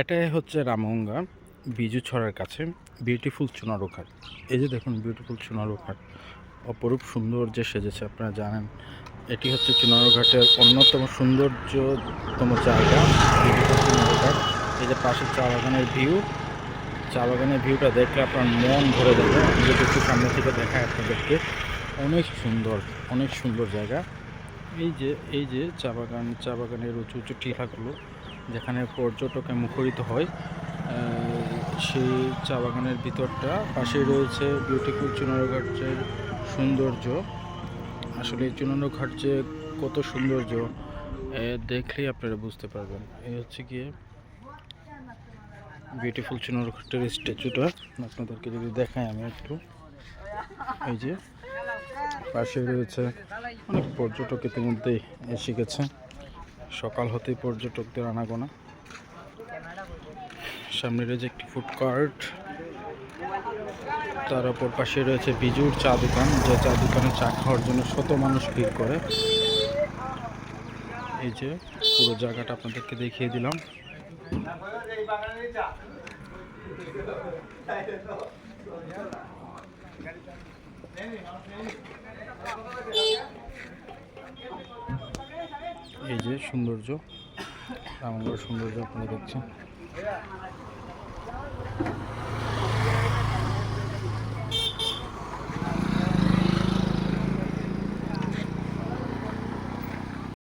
এটাই হচ্ছে রামগঙ্গা বিজু ছড়ার কাছে বিউটিফুল চুনারু ঘাট এই যে দেখুন বিউটিফুল চুনারু ঘাট অপরূপ সুন্দর যে সেজেছে, আপনারা জানেন, এটি হচ্ছে চুনারু ঘাটের অন্যতম সৌন্দর্যতম জায়গা চুনারু ঘাট এই যে পাশের চা বাগানের ভিউ চা বাগানের ভিউটা দেখলে আপনার মন ভরে যাবে। যদি একটু সামনে থেকে দেখায় আপনাদেরকে, অনেক সুন্দর অনেক সুন্দর জায়গা। এই যে এই যে চা বাগান, চা বাগানের উঁচু উঁচু টিলাগুলো যেখানে পর্যটকে মুখরিত হয় সেই চা বাগানের ভিতরটা। পাশে রয়েছে বিউটিফুল চুনারঘাটের সৌন্দর্য। আসলে চুনারঘাট যে কত সৌন্দর্য দেখলেই আপনারা বুঝতে পারবেন। এই হচ্ছে গিয়ে বিউটিফুল চুনারঘাটের স্ট্যাচুটা আপনাদেরকে যদি দেখাই আমি একটু। এই যে পাশে রয়েছে অনেক পর্যটক ইতিমধ্যেই এসে গেছে। সকাল হতেই পর্যটকদের আনাগোনা। সামনে রয়েছে একটি ফুড কার্ট তার ওপর পাশে রয়েছে বিজুর চা দোকান, যে চা দোকানে চা খাওয়ার জন্য শত মানুষ ভিড় করে। এই যে পুরো জায়গাটা আপনাদেরকে দেখিয়ে দিলাম। এই যে সৌন্দর্য রামগড় সৌন্দর্য আপনারা দেখছেন।